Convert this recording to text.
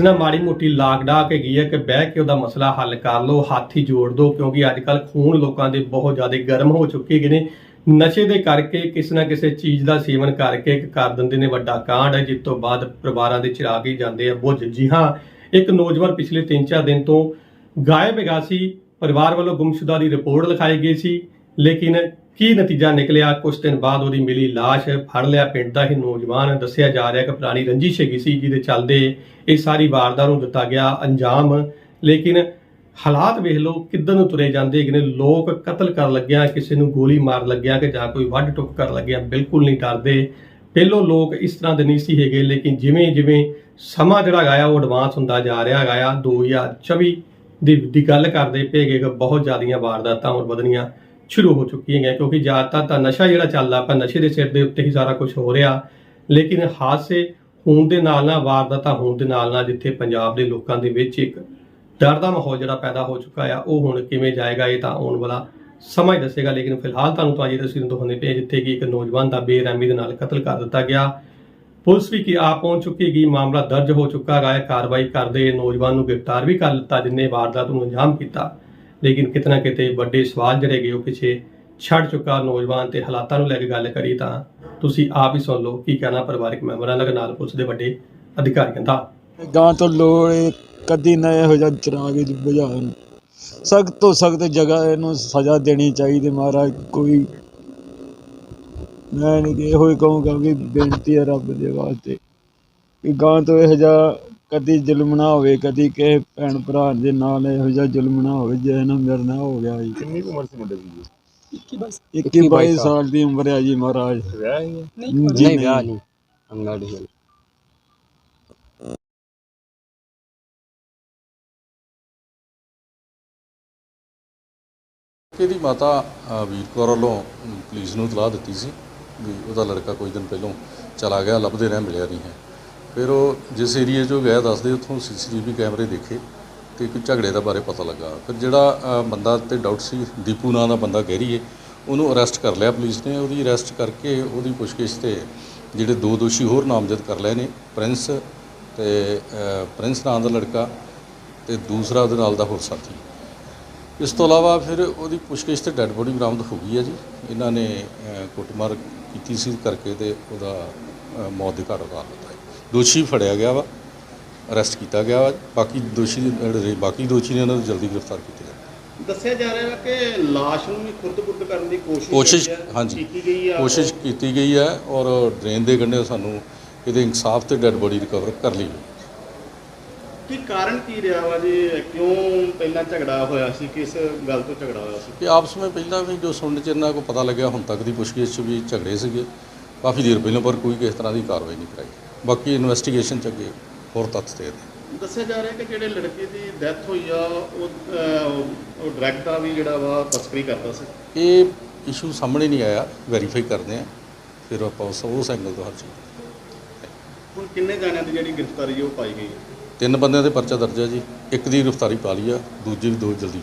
ਕਿਸੇ ਨਾਲ ਮਾੜੀ ਮੋਟੀ ਲਾਗ ਡਾਕ ਹੈਗੀ ਹੈ ਕਿ ਬਹਿ ਕੇ ਉਹਦਾ ਮਸਲਾ ਹੱਲ ਕਰ ਲਓ, ਹੱਥ ਹੀ ਜੋੜ ਦਿਓ ਕਿਉਂਕਿ ਅੱਜ ਕੱਲ ਖੂਨ ਲੋਕਾਂ ਦੇ ਬਹੁਤ ਜ਼ਿਆਦਾ ਗਰਮ ਹੋ ਚੁੱਕੇ ਹੈਗੇ ਨੇ। ਨਸ਼ੇ ਦੇ ਕਰਕੇ ਕਿਸੇ ਨਾ ਕਿਸੇ ਚੀਜ਼ ਦਾ ਸੇਵਨ ਕਰਕੇ ਕਰ ਦਿੰਦੇ ਨੇ ਵੱਡਾ ਕਾਂਡ ਹੈ, ਜਿਸ ਤੋਂ ਬਾਅਦ ਪਰਿਵਾਰਾਂ ਦੇ ਚਿਰਾਗ ਹੀ ਜਾਂਦੇ ਆ ਬੁੱਝ। ਜੀ ਹਾਂ, ਇੱਕ ਨੌਜਵਾਨ ਪਿਛਲੇ 3-4 ਦਿਨ ਤੋਂ ਗਾਇਬ ਹੈਗਾ ਸੀ। ਪਰਿਵਾਰ ਵੱਲੋਂ ਗੁੰਮਸ਼ੁਦਾ ਦੀ ਰਿਪੋਰਟ ਲਿਖਾਈ ਗਈ ਸੀ, ਲੇਕਿਨ ਕੀ ਨਤੀਜਾ ਨਿਕਲਿਆ? ਕੁਝ ਦਿਨ ਬਾਅਦ ਉਹਦੀ ਮਿਲੀ ਲਾਸ਼ ਫੜ ਲਿਆ। ਪਿੰਡ ਦਾ ਹੀ ਨੌਜਵਾਨ ਦੱਸਿਆ ਜਾ ਰਿਹਾ ਕਿ ਪੁਰਾਣੀ ਰੰਜਿਸ਼ ਹੈਗੀ ਸੀ, ਜਿਹਦੇ ਚੱਲਦੇ ਇਹ ਸਾਰੀ ਵਾਰਦਾਤ ਨੂੰ ਦਿੱਤਾ ਗਿਆ ਅੰਜਾਮ। ਲੇਕਿਨ ਹਾਲਾਤ ਵੇਖ ਲਓ ਕਿੱਧਰ ਨੂੰ ਤੁਰੇ ਜਾਂਦੇ ਹੈਗੇ ਨੇ। ਲੋਕ ਕਤਲ ਕਰਨ ਲੱਗਿਆ, ਕਿਸੇ ਨੂੰ ਗੋਲੀ ਮਾਰ ਲੱਗਿਆ ਕਿ ਜਾਂ ਕੋਈ ਵੱਢ ਟੁੱਕ ਕਰਨ ਲੱਗਿਆ, ਬਿਲਕੁਲ ਨਹੀਂ ਡਰਦੇ। ਪਹਿਲੋਂ ਲੋਕ ਇਸ ਤਰ੍ਹਾਂ ਦੇ ਨਹੀਂ ਸੀ ਹੈਗੇ, ਲੇਕਿਨ ਜਿਵੇਂ ਜਿਵੇਂ ਸਮਾਂ ਜਿਹੜਾ ਗਾਇਆ ਉਹ ਐਡਵਾਂਸ ਹੁੰਦਾ ਜਾ ਰਿਹਾ ਗਾਇਆ 2024 ਦੀ ਦੀ ਗੱਲ ਕਰਦੇ ਪਏਗੇ ਕਿ ਬਹੁਤ ਜ਼ਿਆਦੀਆਂ ਵਾਰਦਾਤਾਂ ਹੋਰ ਵਧਣੀਆਂ ਸ਼ੁਰੂ ਹੋ ਚੁੱਕੀਆਂ ਹੈ ਕਿਉਂਕਿ ਜ਼ਿਆਦਾਤਰ ਤਾਂ ਨਸ਼ਾ ਜਿਹੜਾ ਚੱਲਦਾ ਪਰ ਨਸ਼ੇ ਦੇ ਸਿਰ ਦੇ ਉੱਤੇ ਹੀ ਸਾਰਾ ਕੁਝ ਹੋ ਰਿਹਾ। ਲੇਕਿਨ ਹਾਦਸੇ ਹੋਣ ਦੇ ਨਾਲ ਨਾਲ ਵਾਰਦਾਤਾਂ ਹੋਣ ਦੇ ਨਾਲ ਨਾਲ ਜਿੱਥੇ ਪੰਜਾਬ ਦੇ ਲੋਕਾਂ ਦੇ ਵਿੱਚ ਇੱਕ ਡਰ ਦਾ ਮਾਹੌਲ ਜਿਹੜਾ ਪੈਦਾ ਹੋ ਚੁੱਕਾ ਆ, ਉਹ ਹੁਣ ਕਿਵੇਂ ਜਾਏਗਾ, ਇਹ ਤਾਂ ਆਉਣ ਵਾਲਾ ਸਮਾਂ ਹੀ ਦੱਸੇਗਾ। ਲੇਕਿਨ ਫਿਲਹਾਲ ਤੁਹਾਨੂੰ ਤਾਂ ਅਜੇ ਤਸਵੀਰਾਂ ਦਿਖਾਉਂਦੇ ਪਏ ਜਿੱਥੇ ਕਿ ਇੱਕ ਨੌਜਵਾਨ ਦਾ ਬੇਰਹਿਮੀ ਦੇ ਨਾਲ ਕਤਲ ਕਰ ਦਿੱਤਾ ਗਿਆ। ਪੁਲਿਸ ਵੀ ਕੀ ਆ ਪਹੁੰਚ ਚੁੱਕੀ ਗਈ ਮਾਮਲਾ ਦਰਜ ਹੋ ਚੁੱਕਾ ਹੈ ਕਾਰਵਾਈ ਕਰਦੇ ਨੌਜਵਾਨ ਨੂੰ ਗ੍ਰਿਫਤਾਰ ਵੀ ਕਰ ਲਿੱਤਾ, ਜਿਨੇ ਵਾਰਦਾਤ ਨੂੰ ਅੰਜਾਮ ਕੀਤਾ। ਲੇਕਿਨ ਕਿਤਨਾ ਕਿਤੇ ਵੱਡੇ ਸਵਾਲ ਜਿਹੜੇ ਗਏ ਉਹ ਪਿੱਛੇ ਛੱਡ ਚੁੱਕਾ ਨੌਜਵਾਨ ਤੇ ਹਾਲਾਤਾਂ ਨੂੰ ਲੈ ਕੇ ਗੱਲ ਕਰੀ ਤਾਂ ਤੁਸੀਂ ਆਪ ਹੀ ਸੁਣ ਲਓ ਕੀ ਕਹਿਣਾ ਪਰਿਵਾਰਕ ਮੈਂਬਰਾਂ ਦਾ, ਨਾਲ ਪੁਲਿਸ ਦੇ ਵੱਡੇ ਅਧਿਕਾਰੀਆਂ ਦਾ। ਗਾਂ ਤੋਂ ਲੋੜ ਕਦੀ ਨਾ ਇਹੋ ਜਿਹਾ ਚਰਾਗ ਚ ਬੁਝਾਉਣ ਸਖਤ ਤੋਂ ਸਖਤ ਜਗ੍ਹਾ ਇਹਨੂੰ ਸਜ਼ਾ ਦੇਣੀ ਚਾਹੀਦੀ ਮਹਾਰਾਜ, ਕੋਈ ਮੈਂ ਨਹੀਂ ਇਹੋ ਹੀ ਕਹੂੰਗਾ ਵੀ ਬੇਨਤੀ ਹੈ ਰੱਬ ਦੇ ਵਾਸਤੇ ਕਿ ਗਾਂ ਤੋਂ ਇਹੋ ਜਿਹਾ ਕਦੀ ਜ਼ੁਲਮ ਨਾ ਹੋਵੇ ਕਦੀ ਕਿਸੇ ਭੈਣ ਭਰਾ ਦੇ ਨਾਲ ਇਹੋ ਜਿਹਾ ਜ਼ੁਲਮ ਨਾ ਹੋਵੇ ਜੇ ਨਾ ਮੇਰੇ ਨਾਲ ਹੋ ਗਿਆ ਜੀ। ਕਿੰਨੀ ਕੁ ਉਮਰ ਸੀ ਮੁੰਡੇ ਦੀ? 21 22 ਸਾਲ। ਦੀ ਉਮਰ ਹੈ ਜੀ ਮਹਾਰਾਜ। ਵਿਆਹ ਹੀ ਹੈ ਜੀ ਨਹੀਂ ਵਿਆਹ ਨਹੀਂ। ਅੰਗਾੜੀ ਇਹਦੀ ਮਾਤਾ ਅ, ਵੀਰ ਕੌਰ ਵੱਲੋਂ ਪੁਲਿਸ ਨੂੰ ਇਤਲਾਹ ਦਿੱਤੀ ਸੀ ਵੀ ਉਹਦਾ ਲੜਕਾ ਕੁਝ ਦਿਨ ਪਹਿਲਾਂ ਚਲਾ ਗਿਆ ਲੱਭਦੇ ਰਹਿ ਮਿਲਿਆ ਨਹੀਂ ਹੈ। ਫਿਰ ਉਹ ਜਿਸ ਏਰੀਏ 'ਚੋਂ ਗਿਆ ਦੱਸਦੇ ਉੱਥੋਂ ਸੀਸੀਟੀਵੀ ਕੈਮਰੇ ਦੇਖੇ ਤੇ ਇੱਕ ਝਗੜੇ ਦਾ ਬਾਰੇ ਪਤਾ ਲੱਗਾ। ਫਿਰ ਜਿਹੜਾ ਬੰਦਾ ਤੇ ਡਾਊਟ ਸੀ, ਦੀਪੂ ਨਾਂ ਦਾ ਬੰਦਾ ਕਹਿ ਰਹੀ ਹੈ ਉਹਨੂੰ ਅਰੈਸਟ ਕਰ ਲਿਆ ਪੁਲਿਸ ਨੇ। ਉਹਦੀ ਅਰੈਸਟ ਕਰਕੇ ਉਹਦੀ ਪੁੱਛਗਿੱਛ ਤੇ ਜਿਹੜੇ ਦੋ ਦੋਸ਼ੀ ਹੋਰ ਨਾਮਜ਼ਦ ਕਰ ਲਏ ਨੇ, ਪ੍ਰਿੰਸ ਤੇ ਪ੍ਰਿੰਸ ਨਾਂ ਦਾ ਲੜਕਾ ਤੇ ਦੂਸਰਾ ਉਹਦੇ ਨਾਲ ਦਾ ਹੋਰ ਸਾਥੀ। ਇਸ ਤੋਂ ਇਲਾਵਾ ਫਿਰ ਉਹਦੀ ਪੁੱਛਗਿੱਛ ਤੇ ਡੈੱਡ ਬੋਡੀ ਬਰਾਮਦ ਹੋ ਗਈ ਹੈ ਜੀ। ਇਹਨਾਂ ਨੇ ਕੁੱਟਮਾਰ ਕੀਤੀ ਸੀ ਕਰਕੇ ਤੇ ਉਹਦਾ ਮੌਤ ਦੇ ਘਾਟ ਉਤਾਰ ਦਿੱਤਾ। ਦੋਸ਼ੀ ਫੜਿਆ ਗਿਆ ਵਾ ਅਰੈਸਟ ਕੀਤਾ ਗਿਆ ਵਾ ਬਾਕੀ ਦੋਸ਼ੀ ਜਿਹੜੇ ਬਾਕੀ ਦੋਸ਼ੀ ਨੇ ਉਹਨਾਂ ਨੂੰ ਜਲਦੀ ਗ੍ਰਿਫਤਾਰ ਕੀਤਾ ਜਾਵੇ ਦੱਸਿਆ ਜਾ ਰਿਹਾ ਹੈ ਕਿ ਲਾਸ਼ ਨੂੰ ਵੀ ਖੁਰਦ-ਬੁਰਦ ਕਰਨ ਦੀ ਕੋਸ਼ਿਸ਼ ਕੋਸ਼ਿਸ਼ ਹਾਂਜੀ। ਕੋਸ਼ਿਸ਼ ਕੀਤੀ ਗਈ ਹੈ ਔਰ ਡਰੇਨ ਦੇ ਕੰਢੇ ਸਾਨੂੰ ਇਹਦੇ ਇਨਸਾਫ ਤੇ ਡੈੱਡ ਬੋਡੀ ਰਿਕਵਰ ਕਰ ਲਈ ਕੀ ਕਾਰਨ ਕੀ ਰਿਹਾ ਵਾ ਜੀ? ਕਿਉਂ ਪਹਿਲਾਂ ਝਗੜਾ ਹੋਇਆ ਸੀ? ਕਿਸ ਗੱਲ ਤੋਂ ਝਗੜਾ ਹੋਇਆ ਸੀ? ਕਿ ਆਪਸ ਵਿੱਚ ਪਹਿਲਾਂ ਵੀ ਜੋ ਸੁਣਨ ਚ ਇਹਨਾਂ ਕੋ ਪਤਾ ਲੱਗਿਆ ਹੁਣ ਤੱਕ ਦੀ ਪੁੱਛਗਿੱਛ ਵੀ ਝਗੜੇ ਸੀਗੇ। ਕਾਫੀ ਦੇਰ ਪਹਿਲਾਂ ਪਰ ਕੋਈ ਕਿਸੇ ਤਰ੍ਹਾਂ ਦੀ ਕਾਰਵਾਈ ਨਹੀਂ ਕਰਾਈ। ਬਾਕੀ ਇਨਵੈਸਟੀਗੇਸ਼ਨ ਚ ਅੱਗੇ ਹੋਰ ਤੱਥ ਤੇ ਦੱਸਿਆ ਜਾ ਰਿਹਾ ਕਿ ਜਿਹੜੇ ਲੜਕੇ ਦੀ ਡੈਥ ਹੋਈ ਆ ਉਹ ਅਹ, ਉਹ ਡਰੱਗ ਦਾ ਵੀ ਜਿਹੜਾ ਵਾ ਤਸਕਰੀ ਕਰਦਾ ਸੀ। ਇਹ ਇਸ਼ੂ ਸਾਹਮਣੇ ਨਹੀਂ ਆਇਆ ਵੈਰੀਫਾਈ ਕਰਦੇ ਆ ਫਿਰ ਆਪਾਂ ਉਸ ਉਸ ਐਂਗਲ ਤੋਂ ਹਰ ਚੀਜ਼ ਹੁਣ ਕਿੰਨੇ ਜਾਣਿਆਂ ਦੀ ਜਿਹੜੀ ਗ੍ਰਿਫਤਾਰੀ ਉਹ ਪਾਈ ਗਈ ਹੈ ਤਿੰਨ ਬੰਦਿਆਂ ਦੇ ਪਰਚਾ ਦਰਜ ਹੈ ਜੀ ਇੱਕ ਦੀ ਗ੍ਰਿਫਤਾਰੀ ਪਾ ਲਈ ਆ ਦੂਜੇ ਵੀ ਦੋ ਜਲਦੀ